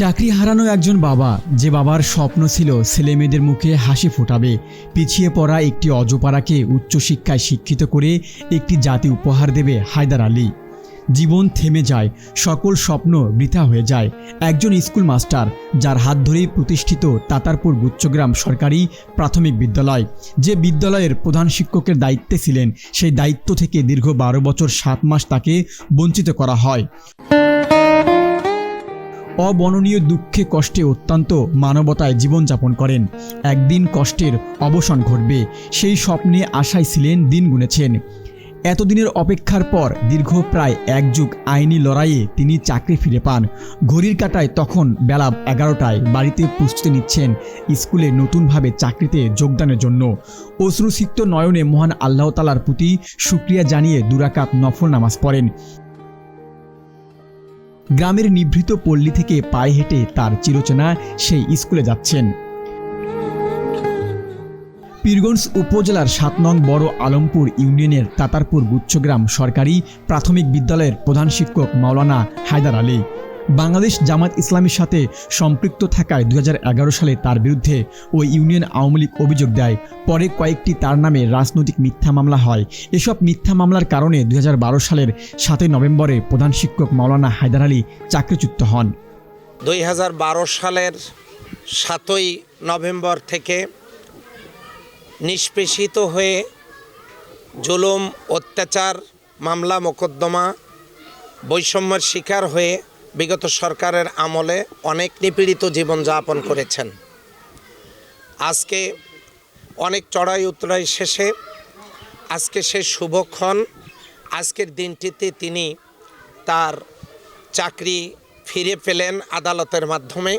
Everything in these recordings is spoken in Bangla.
চাকরি হারানো একজন বাবা, যে বাবার স্বপ্ন ছিল ছেলে মেয়েদের মুখে হাসি ফোটাবে, পিছিয়ে পড়া একটি অজপাড়াকে উচ্চশিক্ষায় শিক্ষিত করে একটি জাতি উপহার দেবে হায়দার আলী। জীবন থেমে যায়, সকল স্বপ্ন বৃথা হয়ে যায়। একজন স্কুল মাস্টার, যার হাত ধরেই প্রতিষ্ঠিত তাতারপুর গুচ্ছগ্রাম সরকারি প্রাথমিক বিদ্যালয়, যে বিদ্যালয়ের প্রধান শিক্ষকের দায়িত্বে ছিলেন, সেই দায়িত্ব থেকে দীর্ঘ বারো বছর সাত মাস তাকে বঞ্চিত করা হয়। অবর্ণনীয় দুঃখে কষ্টে অত্যন্ত মানবতায় জীবনযাপন করেন। একদিন কষ্টের অবসান ঘটবে, সেই স্বপ্নে আশায় ছিলেন, দিন গুনেছেন। এতদিনের অপেক্ষার পর দীর্ঘ প্রায় এক যুগ আইনি লড়াইয়ে তিনি চাকরি ফিরে পান। ঘড়ির কাটায় তখন বেলা এগারোটায় বাড়িতে প্রস্তুতি নিচ্ছেন স্কুলে নতুনভাবে চাকরিতে যোগদানের জন্য। অশ্রুসিক্ত নয়নে মহান আল্লাহ তালার প্রতি সুক্রিয়া জানিয়ে দুরাকাত নফল নামাজ পড়েন। গ্রামের নিভৃত পল্লী থেকে পায়ে হেঁটে তার চিরচেনা সেই স্কুলে যাচ্ছেন। পীরগঞ্জ উপজেলার সাত নং বড় আলমপুর ইউনিয়নের তাতারপুর গুচ্ছগ্রাম সরকারি প্রাথমিক বিদ্যালয়ের প্রধান শিক্ষক মাওলানা হায়দার আলী। বাংলাদেশ জামাত ইসলামীর সাথে সম্পৃক্ত থাকায় দু হাজার এগারো সালে তার বিরুদ্ধে ওই ইউনিয়ন আওয়ামী লীগ অভিযোগ দেয়। পরে কয়েকটি তার নামে রাজনৈতিক মিথ্যা মামলা হয়। এসব মিথ্যা মামলার কারণে দুই হাজার বারো সালের সাতই নভেম্বরে প্রধান শিক্ষক মাওলানা হায়দার আলী চাকরিচ্যুত হন। দুই হাজার বারো সালের সাতই নভেম্বর থেকে নিষ্পেষিত হয়ে জুলুম, অত্যাচার, মামলা, মোকদ্দমা, বৈষম্যের শিকার হয়ে বিগত সরকারের আমলে অনেক নিপীড়িত জীবনযাপন করেছেন। আজকে অনেক চড়াই উতরাই শেষে আজকে সে শুভক্ষণ আজকের দিনটিতে তিনি তার চাকরি ফিরে পেলেন আদালতের মাধ্যমে।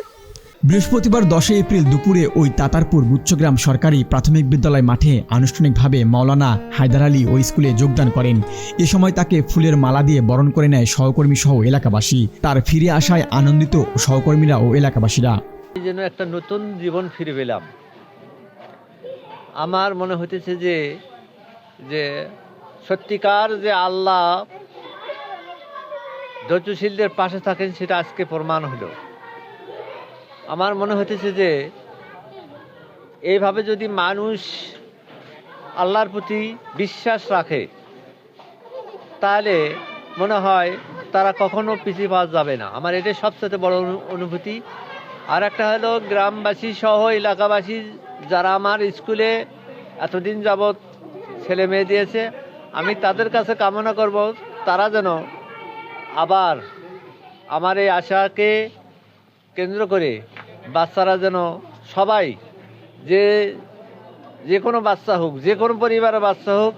বৃহস্পতিবার দশই এপ্রিল দুপুরে ওই তাতারপুর গুচ্ছগ্রাম সরকারি প্রাথমিক বিদ্যালয় মাঠে আনুষ্ঠানিকভাবে মাওলানা হায়দার আলী ওই স্কুলে যোগদান করেন। এ সময় তাকে ফুলের মালা দিয়ে বরণ করে নেয় সহকর্মী সহ এলাকাবাসী। তার ফিরে আসায় আনন্দিত সহকর্মীরা ও এলাকাবাসীরা। যেন একটা নতুন জীবন ফিরে পেলাম। আমার মনে হইতেছে যে যে সত্যিকার যে আল্লাহ ধৈর্যশীলদের পাশে থাকেন সেটা আজকে প্রমাণ হলো। আমার মনে হইতেছে যে, এইভাবে যদি মানুষ আল্লাহর প্রতি বিশ্বাস রাখে, তাহলে মনে হয় তারা কখনো পিছিয়ে পাওয়া যাবে না। আমার এটাই সবচেয়ে বড় অনু- অনুভূতি। আর একটা হলো গ্রামবাসী সহ এলাকাবাসী যারা আমার স্কুলে এতদিন যাবৎ ছেলে মেয়ে দিয়েছে, আমি তাদের কাছে কামনা করব, তারা যেন আবার আমার এই আশাকে কেন্দ্র করে বাচ্চারা যেন সবাই যে যে কোনো বাচ্চা হোক, যে কোনো পরিবারের বাচ্চা হোক,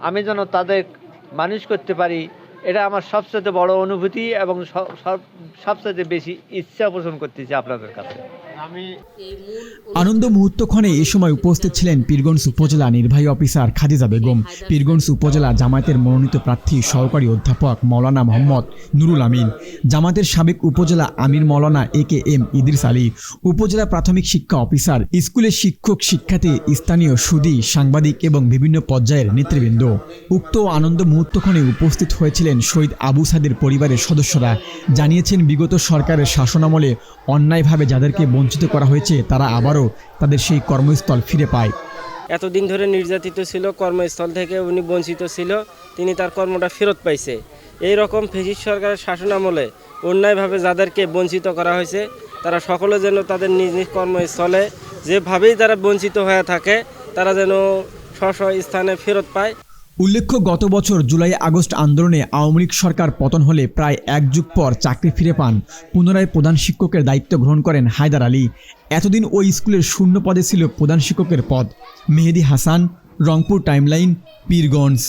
আমি যেন তাদের মানুষ করতে পারি, এটা আমার সবচেয়ে বড় অনুভূতি এবং সব- সব- সবচেয়ে বেশি ইচ্ছা পোষণ করতেছি আপনাদের কাছে। আনন্দ মুহূর্তক্ষণে এ সময় উপস্থিত ছিলেন পীরগঞ্জ উপজেলা নির্বাহী অফিসার খাদিজা বেগম, পীরগঞ্জ উপজেলা জামায়াতের মনোনীত প্রার্থী, সহকারী অধ্যাপক মৌলানা মোহাম্মদ নুরুল আমিন জামাতের সাবেক উপজেলা আমির মৌলানা A K M Idris Ali, উপজেলা প্রাথমিক শিক্ষা অফিসার, স্কুলের শিক্ষক, শিক্ষার্থী, স্থানীয় সুদী, সাংবাদিক এবং বিভিন্ন পর্যায়ের নেতৃবৃন্দ। উক্ত আনন্দ মুহূর্তক্ষণে উপস্থিত হয়েছিলেন শহীদ আবু সাদের পরিবারের সদস্যরা। জানিয়েছেন, বিগত সরকারের শাসনামলে অন্যায়ভাবে যাদেরকে বঞ্চিত করা হয়েছে, তারা আবারও তাদের সেই কর্মস্থল ফিরে পায়। এতদিন ধরে নির্যাতিত ছিল, কর্মস্থল থেকে উনি বঞ্চিত ছিল, তিনি তার কর্মটা ফেরত পাইছে। এই রকম ফেসিস সরকারের শাসনামলে অন্যায়ভাবে যাদেরকে বঞ্চিত করা হয়েছে, তারা সকলে যেন তাদের নিজ নিজ কর্মস্থলে যেভাবেই তারা বঞ্চিত হয়ে থাকে, তারা যেন স্ব স্থানে ফেরত পায়। উল্লেখ্য, গত বছর জুলাই আগস্ট আন্দোলনে আওয়ামী লীগ সরকার পতন হলে প্রায় এক যুগ পর চাকরি ফিরে পান পুনরায় প্রধান শিক্ষকের দায়িত্ব গ্রহণ করেন হায়দার আলী। এতদিন ওই স্কুলের শূন্য পদে ছিল প্রধান শিক্ষকের পদ। মেহেদি হাসান, রংপুর টাইমলাইন, পীরগঞ্জ।